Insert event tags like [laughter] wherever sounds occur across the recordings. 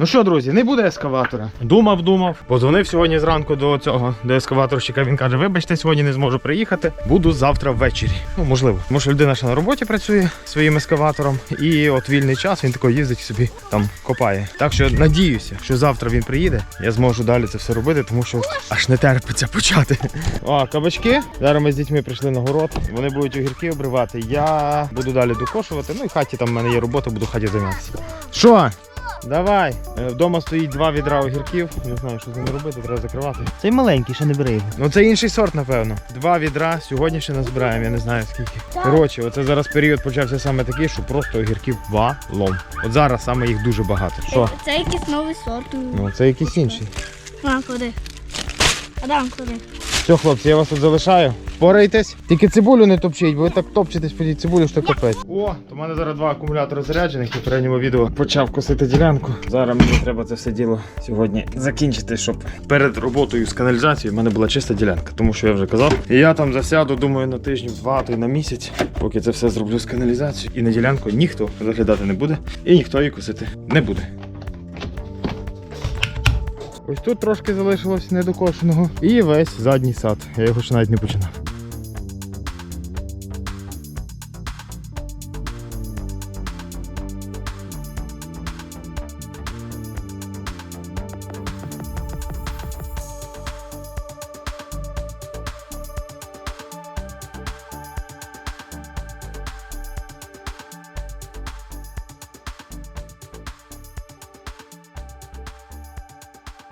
Ну що, друзі, не буде ескаватора. Думав, думав. Подзвонив сьогодні зранку до цього, до ескаваторщика. Він каже: вибачте, сьогодні не зможу приїхати. Буду завтра ввечері. Ну, можливо. Тому що людина ще на роботі працює своїм ескаватором. І от вільний час він тако їздить собі там копає. Так що надіюся, що завтра він приїде. Я зможу далі це все робити, тому що аж не терпиться почати. О, кабачки. Зараз ми з дітьми прийшли на город. Вони будуть огірки обривати. Я буду далі докошувати. Ну і хаті там в мене є робота, буду хаті займатися. Що? Давай. Е, Вдома стоїть два відра огірків. Не знаю, що з ними робити, треба закривати. Цей маленький, ще не бери його. Ну це інший сорт, напевно. Два відра сьогодні ще назбираємо, я не знаю скільки. Коротше, оце зараз період почався саме такий, що просто огірків валом. От зараз саме їх дуже багато. Що? Це якийсь новий сорт. Ну це якийсь інший. А, куди? Адам, куди? Все, хлопці, я вас тут залишаю. Впорайтесь. Тільки цибулю не топчіть, бо ви так топчетесь по тій цибулі, що капець. О, то в мене зараз два акумулятори заряджених. Я в попередньому відео почав косити ділянку. Зараз мені треба це все діло сьогодні закінчити, щоб перед роботою з каналізацією в мене була чиста ділянка, тому що я вже казав. І я там засяду, думаю, на тижнів два, то й на місяць, поки це все зроблю з каналізацією. І на ділянку ніхто заглядати не буде, і ніхто її косити не буде. Ось тут трошки залишилось недокошеного. І весь задній сад. Я його ще навіть не починав.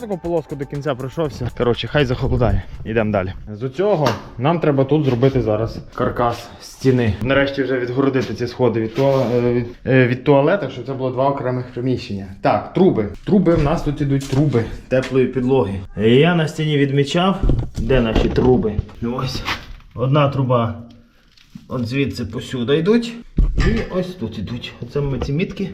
Таку полоску до кінця пройшовся. Коротше, хай захолодає. Йдемо далі. З цього нам треба тут зробити зараз каркас стіни. Нарешті вже відгородити ці сходи від, туа... е, від, е, від туалета, щоб це було два окремих приміщення. Так, труби. Труби в нас тут ідуть труби теплої підлоги. Я на стіні відмічав, де наші труби. Ось одна труба. От звідси посюди йдуть. І ось тут ідуть. Оце ми ці мітки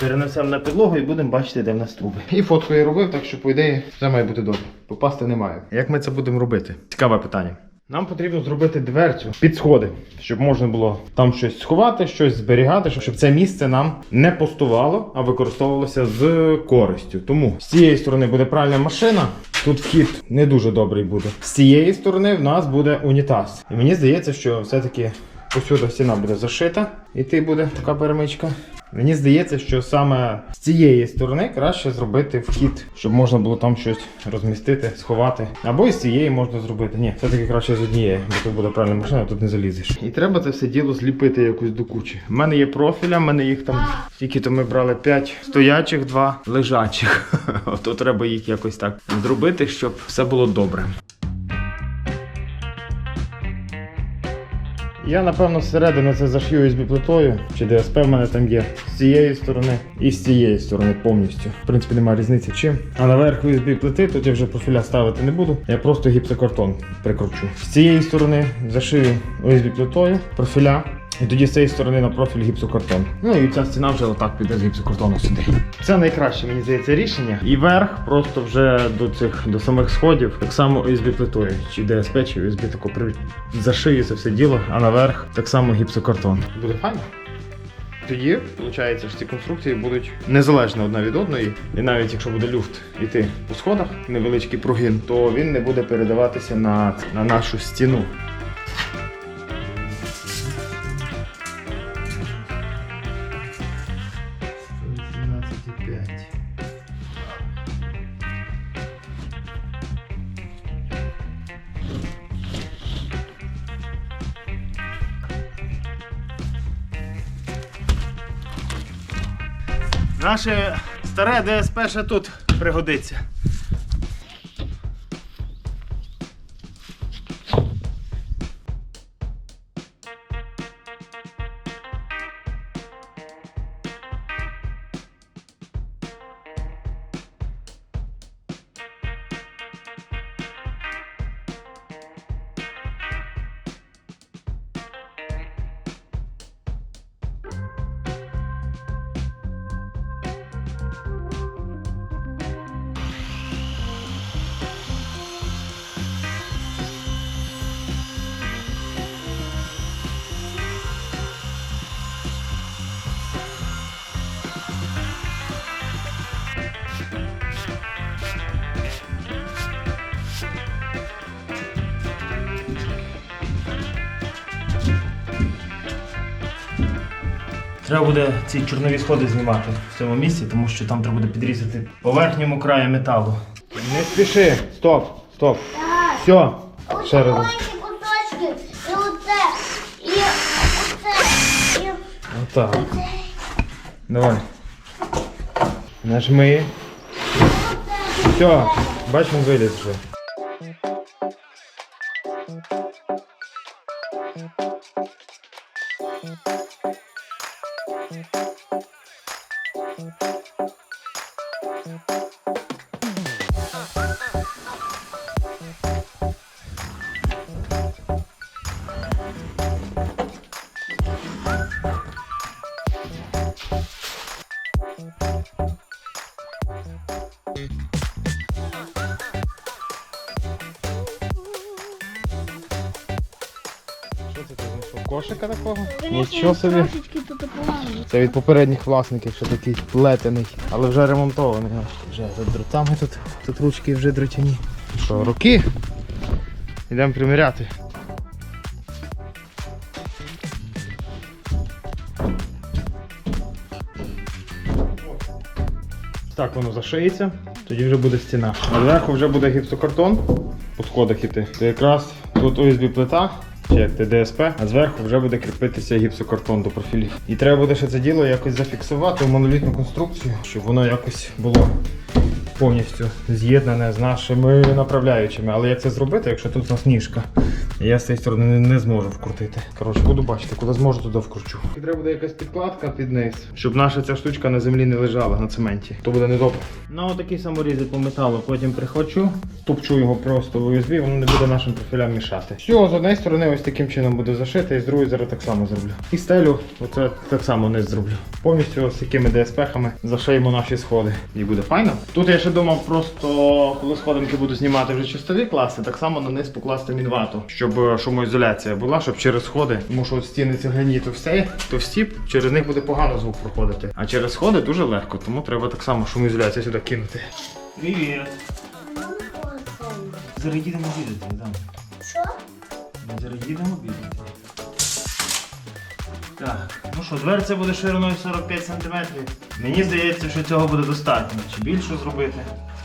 перенесемо на підлогу і будемо бачити, де в нас труби. І фотку я робив, так що, по ідеї, все має бути добре. Попасти немає. Як ми це будемо робити? Цікаве питання. Нам потрібно зробити дверцю під сходи, щоб можна було там щось сховати, щось зберігати, щоб це місце нам не пустувало, а використовувалося з користю. Тому з цієї сторони буде пральна машина. Тут вхід не дуже добрий буде. З цієї сторони в нас буде унітаз. І мені здається, що все-таки посюди стіна буде зашита, і ти буде така перемичка. Мені здається, що саме з цієї сторони краще зробити вхід, щоб можна було там щось розмістити, сховати. Або і з цієї можна зробити. Ні, все-таки краще з однієї, бо тут буде правильна машина, тут не залізеш. І треба це все діло зліпити якось до кучі. У мене є профіля, в мене їх там скільки то ми брали 5 стоячих, 2 лежачих. [laughs] Ото треба їх якось так зробити, щоб все було добре. Я напевно всередину це зашью USB плитою, чи ДСП в мене там є з цієї сторони і з цієї сторони повністю. В принципі, немає різниці чим. А наверх USB плити, тут я вже профіля ставити не буду. Я просто гіпсокартон прикручу. З цієї сторони зашию USB плитою, профіля. І тоді з цієї сторони на профіль гіпсокартон. Ну і ця стіна вже отак піде з гіпсокартону сюди. Це найкраще, мені здається, рішення. І верх просто вже до цих до самих сходів, так само USB плитою, чи DSP, чи USB тако при зашию це все діло, а наверх так само гіпсокартон. Буде файно. Тоді, виходить, що ці конструкції будуть незалежно одна від одної. І навіть якщо буде люфт іти по сходах, невеличкий прогін, то він не буде передаватися на, на нашу стіну. Наше старе ДСП ще тут пригодиться. Треба буде ці чорнові сходи знімати в цьому місці, тому що там треба буде підрізати по верхньому краю металу. Не спіши, стоп, стоп. Все, ще раз. Кусочки. І оце. І оце. І Отак. Давай. Нажми. Все, бач, він виліз вже. Кошика такого? Нічого собі. Трошечки. Це від попередніх власників, що такий плетений, але вже ремонтований. Вже за дротами тут, тут ручки вже дротяні. Що, руки? Йдемо приміряти. Так воно зашиється, тоді вже буде стіна. А зверху вже буде гіпсокартон по сходах іти. То якраз тут ОСБ плита, чи як ТДСП, а зверху вже буде кріпитися гіпсокартон до профілів. І треба буде ще це діло якось зафіксувати в монолітну конструкцію, щоб воно якось було повністю з'єднане з нашими направляючими. Але як це зробити, якщо тут у нас ніжка? Я з цієї сторони не, не зможу вкрутити. Коротше, буду бачити, куди зможу, туди вкручу. І треба буде якась підкладка під низ, щоб наша ця штучка на землі не лежала на цементі. То буде недобре. Ну, отакий саморізи по металу, потім прихвачу, тупчу його просто в USB, воно не буде нашим профілям мішати. Все, з однієї сторони ось таким чином буде зашити, і з другої зараз так само зроблю. І стелю, оце так само не зроблю. Повністю з такими DSP-хами зашиємо наші сходи. І буде файно. Тут я ще думав просто, коли сходинки буду знімати вже чистові класти, так само на низ покласти мінвату, щоб е, шумоізоляція була, щоб через сходи, тому що от стіни цегляні товсті, товсті, через них буде погано звук проходити. А через сходи дуже легко, тому треба так само шумоізоляцію сюди кинути. Привіт! Зараз їдемо обідати, там. Що? Зараз їдемо обідати. Так, ну що, дверця буде шириною 45 см. Мені здається, що цього буде достатньо. Чи більше зробити?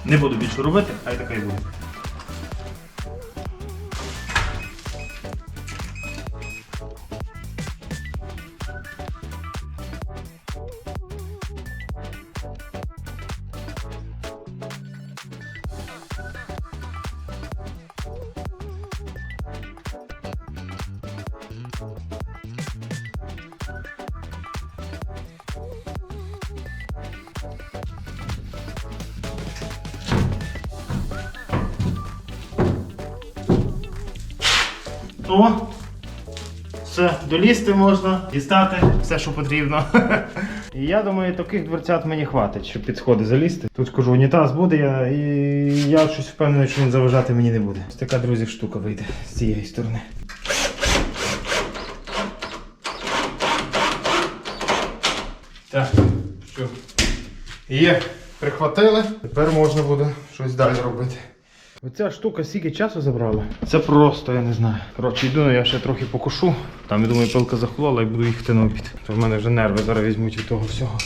Не буду більше робити, хай така і буде. О! Все, долізти можна, дістати все, що потрібно. [laughs] І я думаю, таких дверцят мені хватить, щоб під сходи залізти. Тут кажу, унітаз буде, я, і я щось впевнений, що він заважати мені не буде. Ось така, друзі, штука вийде з цієї сторони. Так, що? Є, прихватили. Тепер можна буде щось далі робити. Оця штука скільки часу забрала? Це просто, я не знаю. Коротше, йду, ну, я ще трохи покушу. Там, я думаю, пилка захолола і буду їхати на обід. То в мене вже нерви зараз візьмуть від того всього.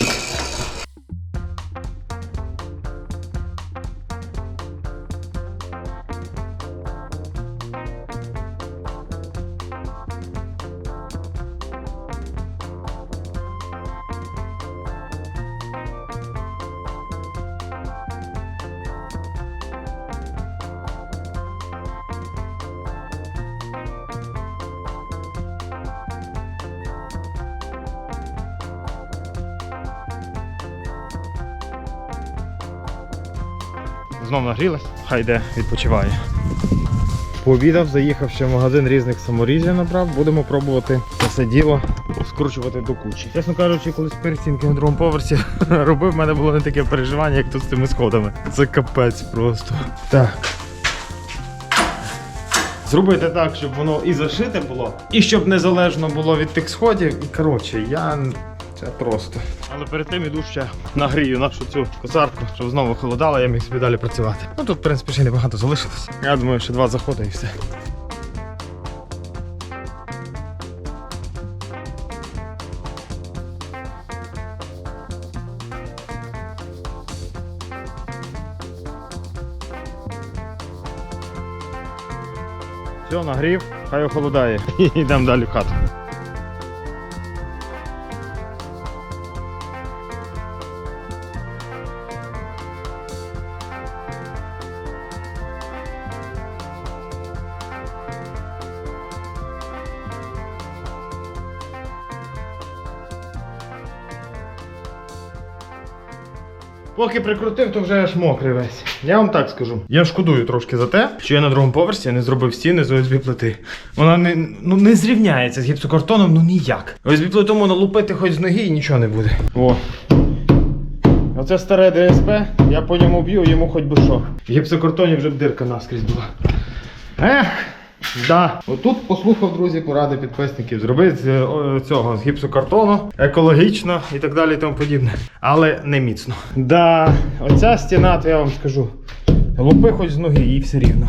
Знов нагрілась, хай йде, відпочиває. Пообідав, заїхав ще в магазин різних саморізів набрав. Будемо пробувати це діло скручувати до кучі. Чесно кажучи, колись перестінки на другому поверсі [laughs] робив, в мене було не таке переживання, як тут з цими сходами. Це капець просто. Так. Зробити так, щоб воно і зашите було, і щоб незалежно було від тих сходів. І коротше, я. Це просто. Але перед тим іду ще нагрію нашу цю козарку, щоб знову холодало, я міг собі далі працювати. Ну тут, в принципі, ще небагато залишилось. Я думаю, ще два заходи і все. Все, нагрів, хай охолодає. І [laughs] йдемо далі в хату. Поки прикрутив, то вже аж мокрий весь. Я вам так скажу. Я шкодую трошки за те, що я на другому поверсі не зробив стіни з ОСБ плити. Вона не, ну, не зрівняється з гіпсокартоном, ну ніяк. ОСБ плиту можна лупити хоч з ноги і нічого не буде. О. Оце старе ДСП, я по ньому б'ю, йому хоч би що. В гіпсокартоні вже б дирка наскрізь була. Ех, да. Отут послухав, друзі, поради підписників. Зробити з е, цього з гіпсокартону, екологічно і так далі і тому подібне. Але не міцно. Да, оця стіна, то я вам скажу. Лупи хоч з ноги, їй все рівно.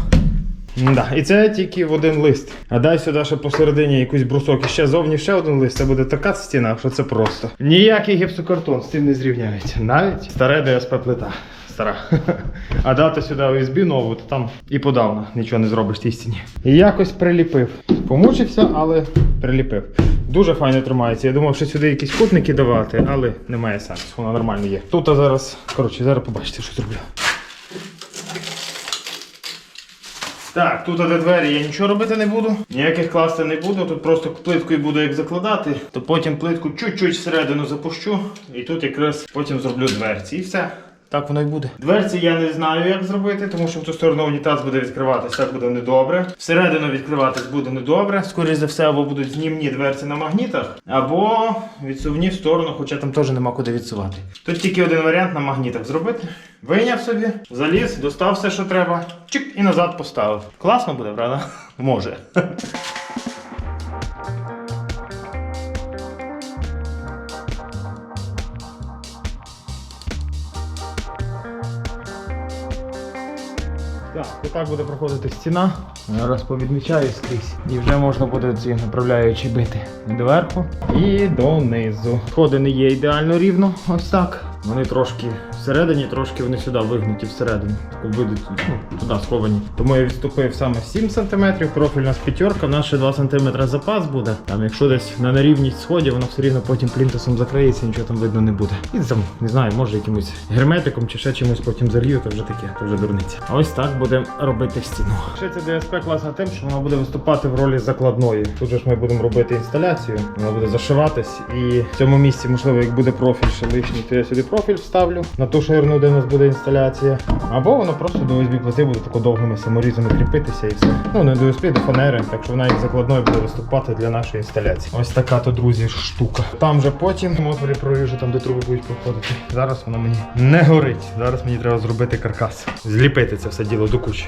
Да. І це тільки в один лист. А дай сюди ще посередині якийсь брусок і ще зовні ще один лист. Це буде така стіна, що це просто. Ніякий гіпсокартон з цим не зрівняється. Навіть старе ДСП плита. Стара. [laughs] А дати сюди ОСБ нову, то там і подавно нічого не зробиш тій стіні. І якось приліпив. Помучився, але приліпив. Дуже файно тримається. Я думав, що сюди якісь кутники давати, але немає сенсу, воно нормально є. Тут а зараз, коротше, зараз побачите, що зроблю. Так, тут де двері я нічого робити не буду, ніяких класти не буду. Тут просто плиткою буду як закладати, то потім плитку чуть-чуть всередину запущу, і тут якраз потім зроблю дверці. І все. Так воно й буде. Дверці я не знаю, як зробити, тому що в ту сторону унітаз буде відкриватись, так буде недобре. Всередину відкриватись буде недобре. Скоріше за все, або будуть знімні дверці на магнітах, або відсувні в сторону, хоча там теж нема куди відсувати. Тут тільки один варіант на магнітах зробити. Вийняв собі, заліз, достав все, що треба, чик і назад поставив. Класно буде, правда? Може. Так, отак буде проходити стіна. Зараз повідмічаю скрізь. І вже можна буде ці направляючі бити доверху і донизу. Сходи не є ідеально рівно, ось так. Вони трошки всередині, трошки вони сюди вигнуті всередину. Вийдуть ну, туди сховані. Тому я відступив саме 7 см, профіль у нас п'ятерка, ще 2 см запас буде. Там, якщо десь на нерівність сходів, воно все рівно потім плінтусом закриється, нічого там видно не буде. І там, не знаю, може якимось герметиком чи ще чимось потім залью, то вже таке, то вже дурниця. А ось так будемо робити стіну. Ще це ДСП класна тим, що вона буде виступати в ролі закладної. Тут же ж ми будемо робити інсталяцію, вона буде зашиватись. І в цьому місці, можливо, як буде профіль ще лишній, то я сюди профіль вставлю на ту ширину, де у нас буде інсталяція. Або воно просто до USB плити буде тако довгими саморізами кріпитися і все. Ну не до USB, до фанери, так що вона як закладною буде виступати для нашої інсталяції. Ось така то, друзі, штука. Там же потім отворі проріжу, там де труби будуть проходити. Зараз воно мені не горить. Зараз мені треба зробити каркас. Зліпити це все діло до кучі.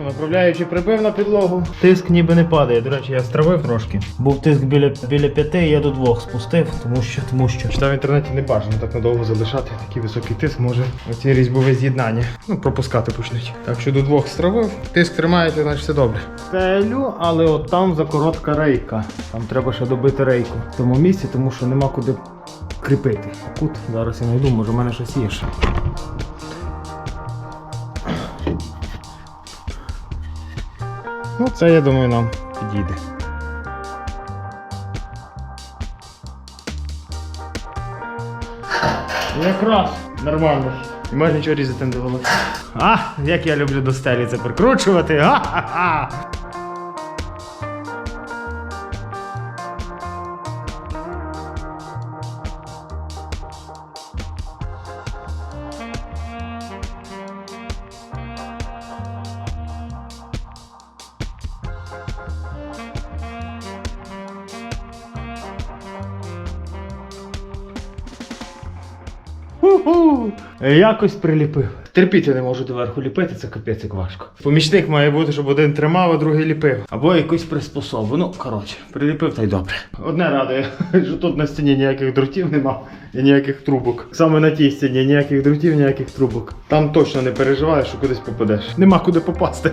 Що, Направляючи прибив на підлогу. Тиск ніби не падає. До речі, я стравив трошки. Був тиск біля, біля п'яти, я до двох спустив, тому що, тому що. Читав в інтернеті не бажано так надовго залишати. Такий високий тиск може оці різьбове з'єднання. Ну, пропускати почнуть. Так що до двох стравив. Тиск тримаєте, значить все добре. Стелю, але от там закоротка рейка. Там треба ще добити рейку в тому місці, тому що нема куди кріпити. Кут зараз я знайду, може в мене щось є ще. Ну, це, я думаю, нам підійде. Якраз нормально. І майже нічого різати не довелося. А, як я люблю до стелі це прикручувати. Ха-ха-ха! Ху-ху. Якось приліпив. Терпіти не можу доверху ліпити, це капець як важко. Помічник має бути, щоб один тримав, а другий ліпив. Або якусь приспособу. Ну, коротше, приліпив та й добре. Одне радує, [laughs] що тут на стіні ніяких дротів нема і ніяких трубок. Саме на тій стіні ніяких дротів, ніяких трубок. Там точно не переживаєш, що кудись попадеш. Нема куди попасти.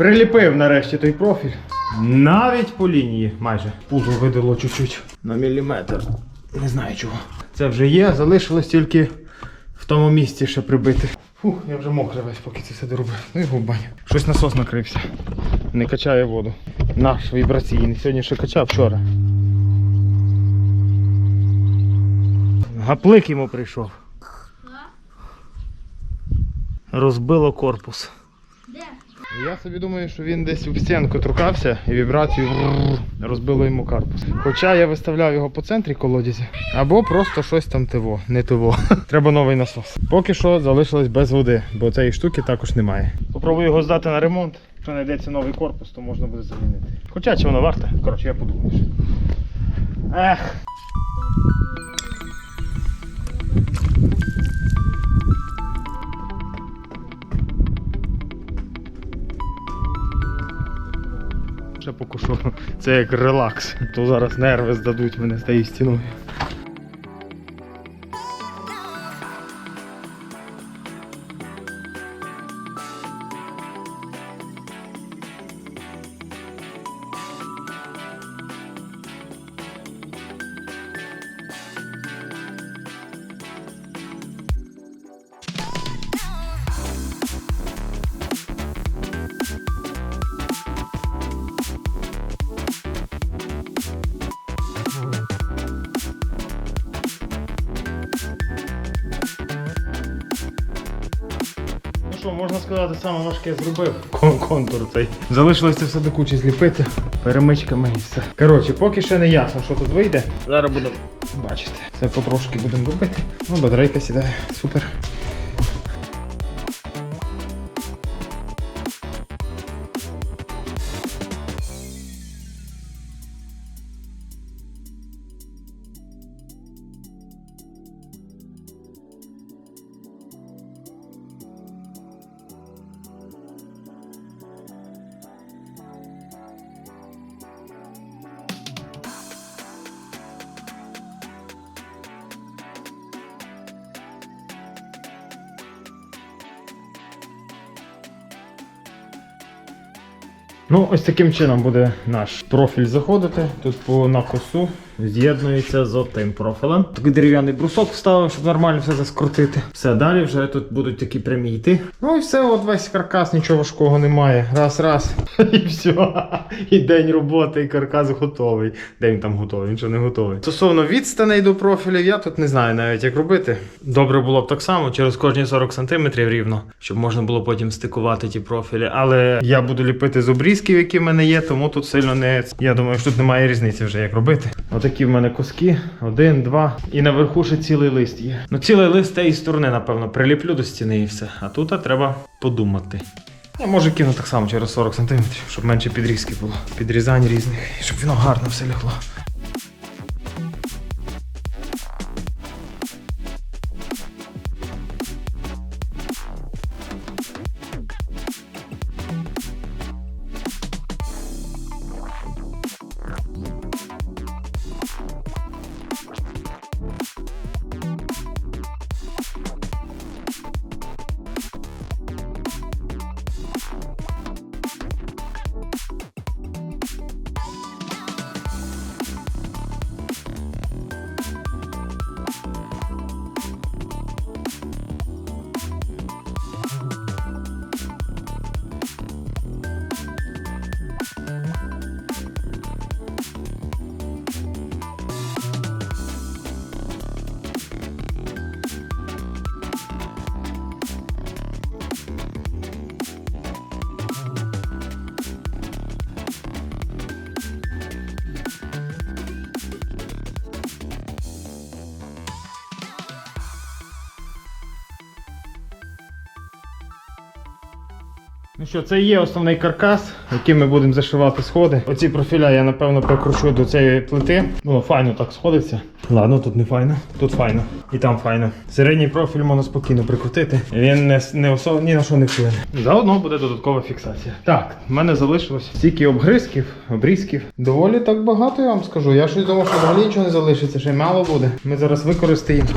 Приліпив нарешті той профіль. Навіть по лінії майже. Пузо видало чуть-чуть на міліметр. Не знаю чого. Це вже є, залишилось тільки в тому місці ще прибити. Фух, я вже мокрий весь, поки це все доробив. Ну і в баню. Щось насос накрився. Не качає воду. Наш вібраційний. Сьогодні ще качав вчора. Гаплик йому прийшов. Розбило корпус. Я собі думаю, що він десь у стінку трукався і вібрацію розбило йому корпус. Хоча я виставляв його по центрі колодязі, або просто щось там тиво, не тиво. [laughs] Треба новий насос. Поки що залишилось без води, бо цієї штуки також немає. Попробую його здати на ремонт. Якщо знайдеться новий корпус, то можна буде замінити. Хоча чи воно варте? Коротше, я подумаю. Ех. Ще. Це як релакс. То зараз нерви здадуть мене з тією стіною. Саме зробив. Кон- контур цей. Залишилось це все до кучі зліпити перемичками і все. Коротше, поки ще не ясно, що тут вийде. Зараз будемо бачити. Це потрошки будемо робити. Ну, батарейка сідає. Супер. Ось таким чином буде наш профіль заходити. Тут по накосу з'єднується з тим профілем. Такий дерев'яний брусок вставив, щоб нормально все заскрутити. Все, далі вже тут будуть такі прямі йти. Ну і все, от весь каркас, нічого важкого немає. Раз, раз. [laughs] І все. І день роботи, і каркас готовий. Де він там готовий? Він ще не готовий. Стосовно відстаней до профілів, я тут не знаю навіть як робити. Добре було б так само, через кожні 40 см рівно, щоб можна було потім стикувати ті профілі. Але я буду ліпити з обрізків, які в мене є, тому тут сильно не. Я думаю, що тут немає різниці вже як робити. Отакі в мене куски. Один, два. І наверху ще цілий лист є. Ну, цілий лист те тієї сторони, напевно, приліплю до стіни і все. А тут треба подумати. Я можу кинути так само через 40 см, щоб менше підрізки було. Підрізань різних, і щоб воно гарно все лягло. Ну що, це є основний каркас, яким ми будемо зашивати сходи. Оці профіля я напевно прикручу до цієї плити. Воно файно так сходиться. Ладно, тут не файно, тут файно. І там файно. Середній профіль можна спокійно прикрутити. Він не, не осо... ні на що не вплине. Заодно буде додаткова фіксація. Так, в мене залишилось стільки обгризків, обрізків. Доволі так багато, я вам скажу. Я щось думав, що взагалі нічого не залишиться, ще й мало буде. Ми зараз використаємо,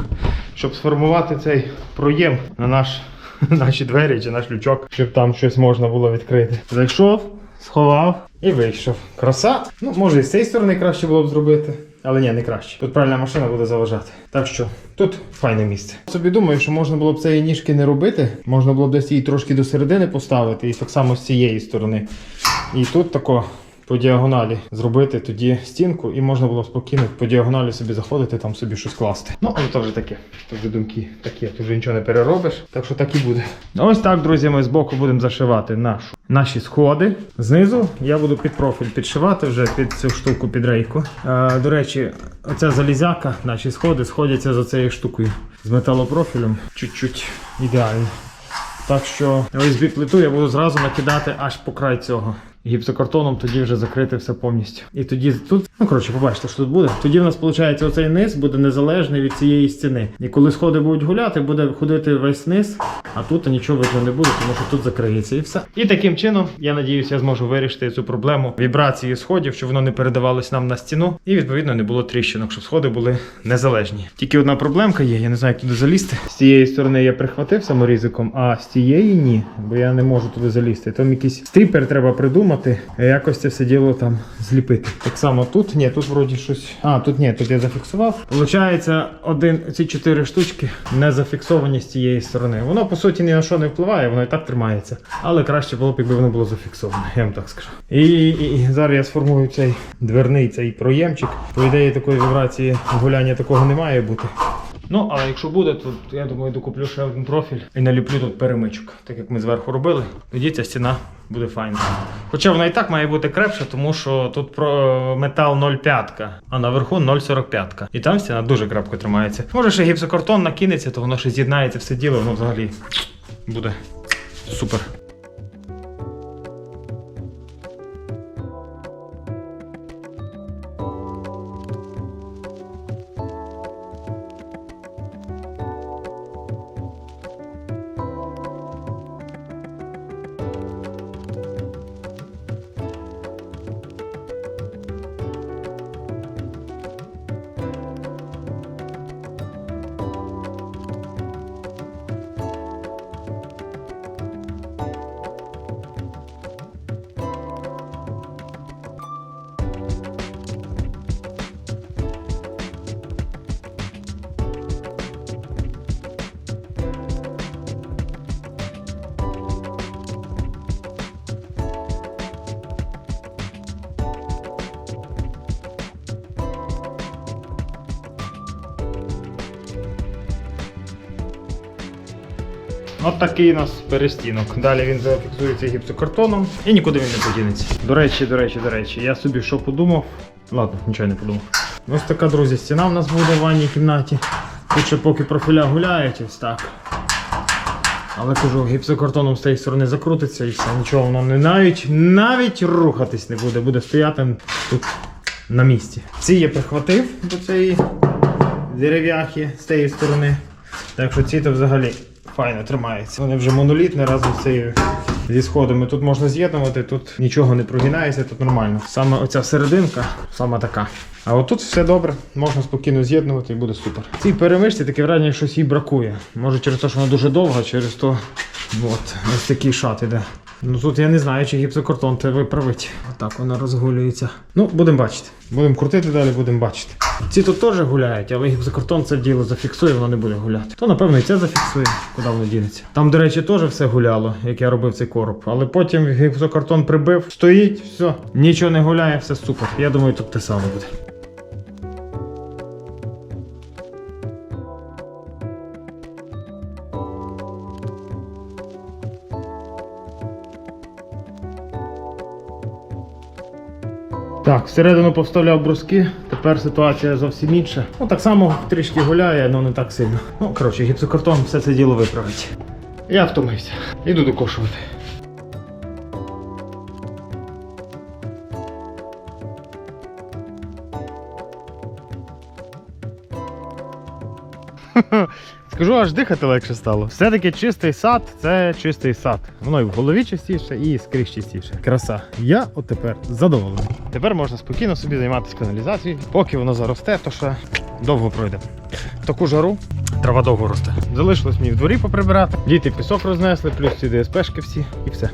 щоб сформувати цей проєм на наш [laughs] наші двері чи наш лючок, щоб там щось можна було відкрити. Зайшов, сховав і вийшов. Краса. Ну, може, і з цієї сторони краще було б зробити. Але ні, не краще. Тут правильна машина буде заважати. Так що тут файне місце. Собі думаю, що можна було б цієї ніжки не робити. Можна було б десь її трошки до середини поставити, і так само з цієї сторони. І тут тако по діагоналі зробити тоді стінку, і можна було спокійно по діагоналі собі заходити, там собі щось класти. Ну, але то вже таке. То вже думки такі, тут вже нічого не переробиш. Так що так і буде. Ось так, друзі, ми збоку будемо зашивати нашу, наші сходи. Знизу я буду під профіль підшивати вже під цю штуку під рейку. Е, до речі, оця залізяка, наші сходи сходяться за цією штукою з металопрофілем. Чуть-чуть ідеально. Так що OSB плиту я буду зразу накидати аж по край цього. Гіпсокартоном тоді вже закрити все повністю. І тоді тут, ну коротше, побачите, що тут буде. Тоді в нас виходить оцей низ буде незалежний від цієї стіни. І коли сходи будуть гуляти, буде ходити весь низ, а тут нічого видно не буде, тому що тут закриється і все. І таким чином, я надіюся, я зможу вирішити цю проблему вібрації сходів, щоб воно не передавалось нам на стіну, і відповідно не було тріщинок, щоб сходи були незалежні. Тільки одна проблемка є, я не знаю, як туди залізти. З цієї сторони я прихватив саморізиком, а з цієї ні, бо я не можу туди залізти. Там якийсь стріпер треба придумати, і якось це все діло там зліпити. Так само тут, ні, тут вроді щось. А, тут ні, тут я зафіксував. Получається, один ці чотири штучки не зафіксовані з цієї сторони. Воно по суті ні на що не впливає, воно і так тримається. Але краще було б, якби воно було зафіксоване, я вам так скажу. І, і, і зараз я сформую цей дверний цей проємчик. По ідеї такої вібрації гуляння такого не має бути. Ну, але якщо буде, то я думаю, докуплю ще один профіль і наліплю тут перемичок, так як ми зверху робили. Тоді ця стіна буде файна. Хоча вона і так має бути крепша, тому що тут про метал 0,5, а наверху 0,45. І там стіна дуже крепко тримається. Може ще гіпсокартон накинеться, то воно ще з'єднається все діло, воно взагалі буде супер. От такий у нас перестінок. Далі він зафіксується гіпсокартоном і нікуди він не подінеться. До речі, до речі, до речі, я собі що подумав. Ладно, нічого не подумав. Ось така, друзі, стіна в нас буде в ванній кімнаті. Тут ще поки профіля гуляють, ось так. Але кажу, гіпсокартоном з цієї сторони закрутиться і все, нічого воно не навіть, навіть рухатись не буде, буде стояти тут на місці. Ці я прихватив до цієї дерев'яхи з цієї сторони. Так що ці то взагалі файно тримається. Вони вже монолітні разом з цією зі сходами. Тут можна з'єднувати, тут нічого не прогинається, тут нормально. Саме оця серединка, саме така. А отут все добре, можна спокійно з'єднувати і буде супер. Цій перемичці таке враження, що щось їй бракує. Може через те, що вона дуже довга, через то от, ось такий шат іде. Ну тут я не знаю, чи гіпсокартон це виправить. Отак вона розгулюється. Ну, будемо бачити. Будемо крутити далі, будемо бачити. Ці тут теж гуляють, але гіпсокартон це діло зафіксує, воно не буде гуляти. То напевно і це зафіксує, куди воно дінеться. Там, до речі, теж все гуляло, як я робив цей короб. Але потім гіпсокартон прибив, стоїть, все, нічого не гуляє, все супер. Я думаю, тут те саме буде. Всередину повставляв бруски, тепер ситуація зовсім інша. Ну Так само трішки гуляє, але не так сильно. Ну, коротше, гіпсокартон все це діло виправить. Я втомився. Іду докошувати. [laughs] Скажу, аж дихати легше стало. Все-таки чистий сад це чистий сад. Воно і в голові чистіше, і скрізь чистіше. Краса. Я от тепер задоволений. Тепер можна спокійно собі займатися каналізацією. Поки воно заросте, то ще довго пройде. Таку жару трава довго росте. Залишилось мені в дворі поприбирати. Діти пісок рознесли, плюс ці ДСПшки всі, і все.